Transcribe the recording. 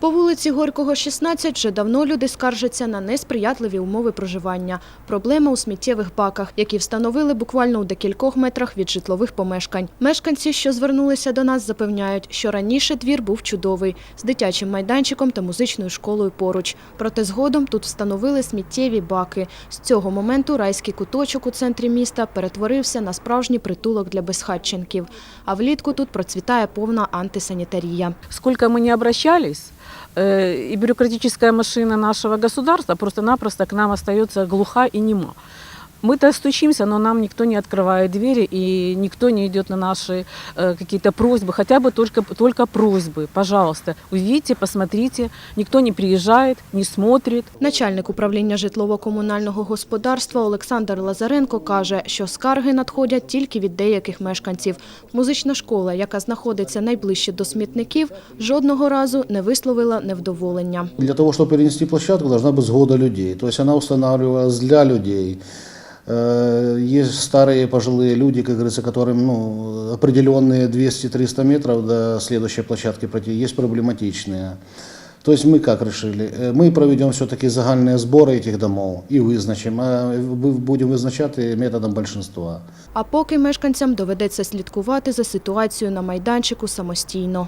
По вулиці Горького, 16 вже давно люди скаржаться на несприятливі умови проживання. Проблема у сміттєвих баках, які встановили буквально у декількох метрах від житлових помешкань. Мешканці, що звернулися до нас, запевняють, що раніше двір був чудовий, з дитячим майданчиком та музичною школою поруч. Проте згодом тут встановили сміттєві баки. З цього моменту райський куточок у центрі міста перетворився на справжній притулок для безхатченків. А влітку тут процвітає повна антисанітарія. сколько мы не обращались, и бюрократическая машина нашего государства просто-напросто к нам остается глуха и нема. Мы-то стучимся, но нам никто не открывает двери, и никто не идет на наши э, какие-то просьбы, хотя бы только, только просьбы. Пожалуйста, увидите, посмотрите. Никто не приезжает, не смотрит. Начальник управління житлово-комунального господарства Олександр Лазаренко каже, що скарги надходять тільки від деяких мешканців. Музична школа, яка знаходиться найближче до смітників, жодного разу не висловила невдоволення. Для того, чтобы перенести площадку, должна быть сгода людей. То есть она устанавливалась для людей. Э, Есть старые пожилые люди, как говорится, которым ну, определенные 200-300 метров до следующей площадки пройти, есть проблематичные. То есть мы как решили? Э, Мы проведем все-таки загальные сборы этих домов и визначим. А ви- будем визначати методом большинства. А поки мешканцям доведеться слідкувати за ситуацією на майданчику самостійно.